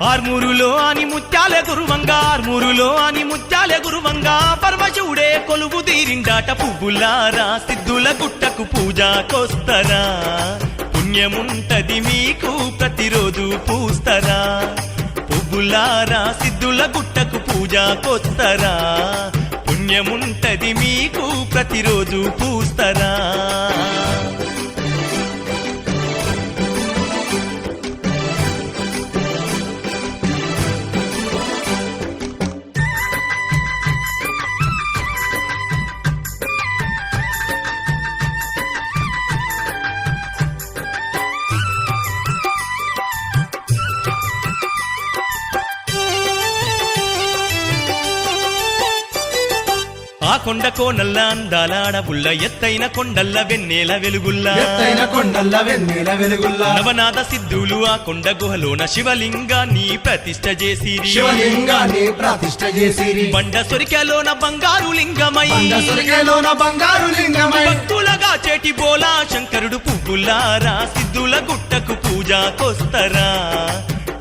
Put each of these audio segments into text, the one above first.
ఆర్మూరులో అని ముత్యాలే గురువంగా ఆర్మూరులో అని ముత్యాలే గురువంగా పరమశివుడే కొలువు తీరిండాట పువ్వులారా సిద్ధుల గుట్టకు పూజాకొస్తరా పుణ్యముంటది మీకు ప్రతిరోజు పూస్తరా. పువ్వులారా సిద్ధుల గుట్టకు పూజాకొస్తరా పుణ్యముంటది మీకు ప్రతిరోజు పూస్తరా. కొండ కోనల్ల అందాల అడవుల్ల ఎత్తైన కొండల్ల వెన్నెల వెలుగుల్లా. ఎత్తైన కొండల్ల వెన్నెల వెలుగుల్లా. నవనాథ సిద్ధులు ఆ కొండ గుహలోన శివలింగాన్ని ప్రతిష్ట చేసిరి. శివలింగాన్ని ప్రతిష్ట చేసిరి. బండ సొరికలోన బంగారు లింగమై. సురికెలోన బంగారు లింగమై. భక్తులగా చేటి బోలా శంకరుడు పువ్వులారా సిద్ధుల గుట్టకు పూజాకొస్తరా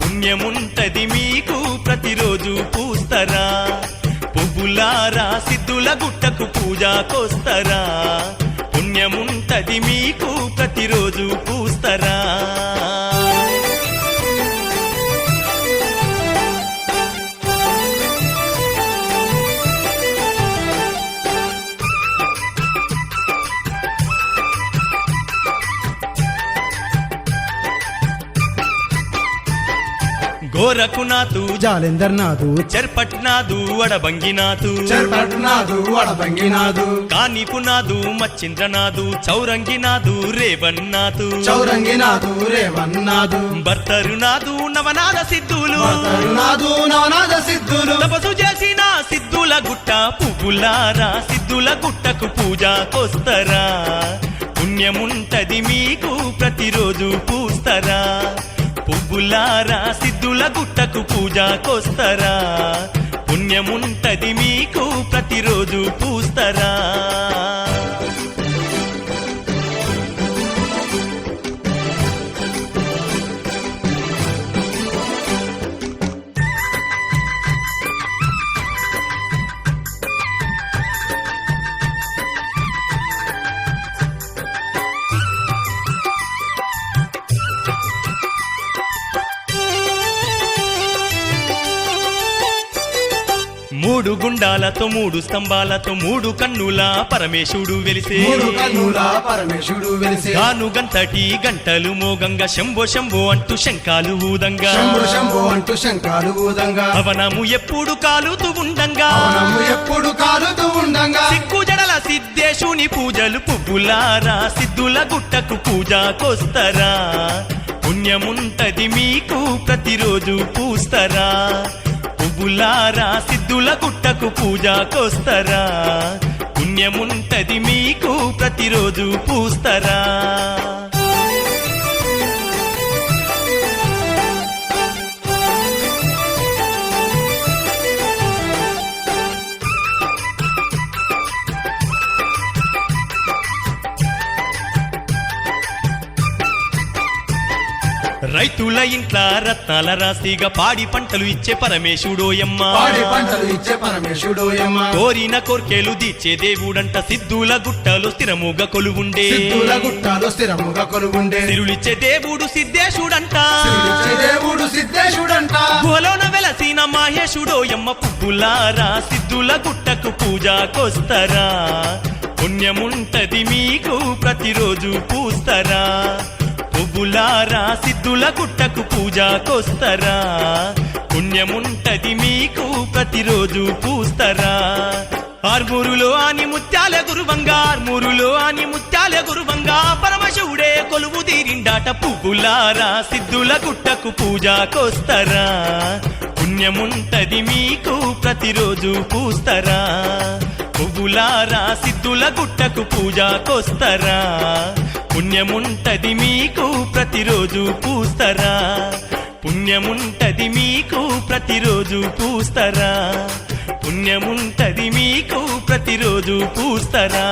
పుణ్యముంటది మీకు ప్రతిరోజు గుట్టకు పుణ్యముంటది మీకు. గోరకునాథు జాలెందర్నాథు చెర్పట్నాథు వడబంగినాథు చెర్పట్నాథు వడబంగినాథు కానిపునాథు మచ్చింద్రనాథు చౌరంగినాథు రేవన్నాథు చౌరంగినాథు రేవన్నాథు భర్తరునాథు నవనాథ సిద్ధులు. తరునాథు నవనాథ సిద్ధులు. తపసు చేసిన సిద్ధుల గుట్ట పువ్వులారా సిద్ధుల గుట్టకు పూజాకొస్తరా పుణ్యముంటది మీకు ప్రతిరోజు పూస్తరా. పువ్వులారా సిద్ధుల గుట్టకు పూజాకొస్తరా పుణ్యముంటది మీకు ప్రతిరోజు పూస్తరా? మూడు గుండాలతో మూడు స్తంభాలతో మూడు కన్నుల పరమేశుడు వెలిసే. మూడు కన్నుల పరమేశుడు వెలిసే. గాను గంతటి గంటలు మోగంగా శంభో శంభో అంటూ శంఖాలు ఊదంగా. శంభు శంభు అంటూ శంఖాలు ఊదంగా. అవనము ఎప్పుడు కాలుతూ ఉండంగా. ఎప్పుడు కాలుతూ ఉండంగా. సిగ్గు జడల సిద్ధేశుని పూజలు పువ్వులారా సిద్ధుల గుట్టకు పూజాకొస్తరా పుణ్యముంటది మీకు ప్రతిరోజు పూస్తరా. పువ్వులారా సిద్ధుల గుట్టకు పూజాకొస్తరా? పుణ్యముంటది మీకు ప్రతిరోజు పూస్తరా? రైతుల ఇంట్ల రత్నాల రాశిగా పాడి పంటలు ఇచ్చే పరమేశుడోయమ్మ. పాడి పంటలు ఇచ్చే పరమేశుడు యమ్మ కోరిన కోర్కెలు దీచే దేవుడంట సిద్ధుల గుట్టలో స్థిరముగా కొలువుండే. సిద్ధుల గుట్టాలో స్థిరముగా కొలుగుండే సిరులిచ్చే దేవుడు సిద్ధేశుడంట. దేవుడు సిద్ధేశుడంట. గుహలోన వెలసిన మాహేశుడోయమ్మ పువ్వులారా సిద్ధుల గుట్టకు పూజాకొస్తరా పుణ్యముంటది మీకు ప్రతిరోజు పూస్తరా. సిద్ధులారా సిద్ధుల గుట్టకు పూజాకొస్తరా పుణ్యముంటది మీకు ప్రతిరోజు పూస్తరా? ఆర్మూరులో అని ముత్యాల గురువంగా ఆర్మూరులో అని ముత్యాల గురువంగా పరమశివుడే కొలువు తీరిండాట పువ్వులారా సిద్ధుల గుట్టకు పూజాకొస్తరా పుణ్యముంటది మీకు ప్రతిరోజు పూస్తరా? పువ్వులారా సిద్ధుల గుట్టకు పూజాకొస్తరా పుణ్యముంటది మీకు ప్రతిరోజు పూస్తరా. పుణ్యముంటది మీకు ప్రతిరోజు పూస్తరా. పుణ్యముంటది మీకు ప్రతిరోజు పూస్తరా.